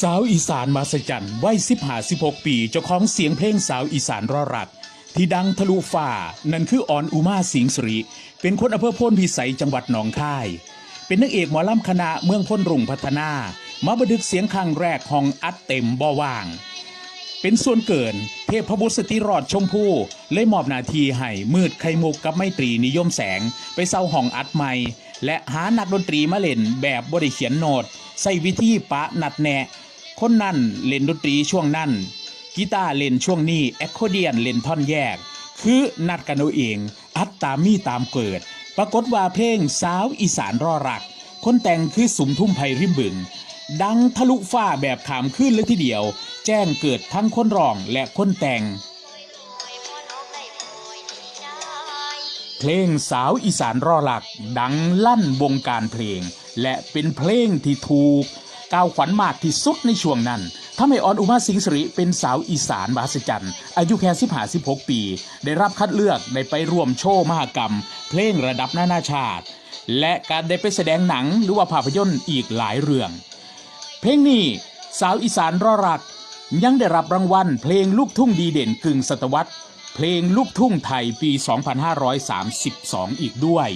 สาวอีสานมาสจันวัยสิบหาสิบหกปี เจ้าของเสียงเพลงสาวอีสานรอรัก ที่ดังทะลุฟ้านั่นคือออนอุมาสิงห์สรี เป็นคนอำเภอโพนพิสัยจังหวัดหนองคาย เป็นนักเอกหมอลำคณะเมืองพ้นรุ่งพัฒนา มาบันทึกเสียงครั้งแรกของอัดเต็มบ่ว่าง เป็นส่วนเกิน เทพพบุตรสติรอดชมพู่เลยมอบนาทีให้มืดไข่มุกกับไมตรีนิยมแสง ไปเศร้าห้องอัดใหม่และหานักดนตรีมาเล่นแบบบริเขียนโนด ใส่วิธีปะนัดแนะคนนั่นเล่นดนตรีช่วงนั้นกีตาร์เล่นช่วงนี้แอคโคเดียนเล่นท่อนแยก คือนัดกันเอาเอง อัดตามมีตามเกิด ปรากฏว่าเพลงสาวอีสานรอรัก คนแต่งคือสุมทุ่มไพริมบึง ดังทะลุฟ้าแบบขามขึ้นเลยทีเดียว แจ้งเกิดทั้งคนร้องและคนแต่ง เพลงสาวอีสานรอหลักดังลั่นวงการเพลง และเป็นเพลงที่ถูกก้าวขวัญมากที่สุดในช่วงนั้นทำให้ออนอุมาสิงห์สิริเป็นสาวอีสานมหัศจรรย์ อายุแค่15 16 ปี ได้รับคัดเลือกได้ไปร่วมโชว์มหกรรม เพลงระดับนานาชาติ และการได้ไปแสดงหนังหรือว่าภาพยนตร์อีกหลายเรื่อง เพลงนี้สาวอีสานรอรัก ยังได้รับรางวัลเพลงลูกทุ่งดีเด่นกึ่งศตวรรษ เพลงลูกทุ่งไทยปี 2532 อีกด้วย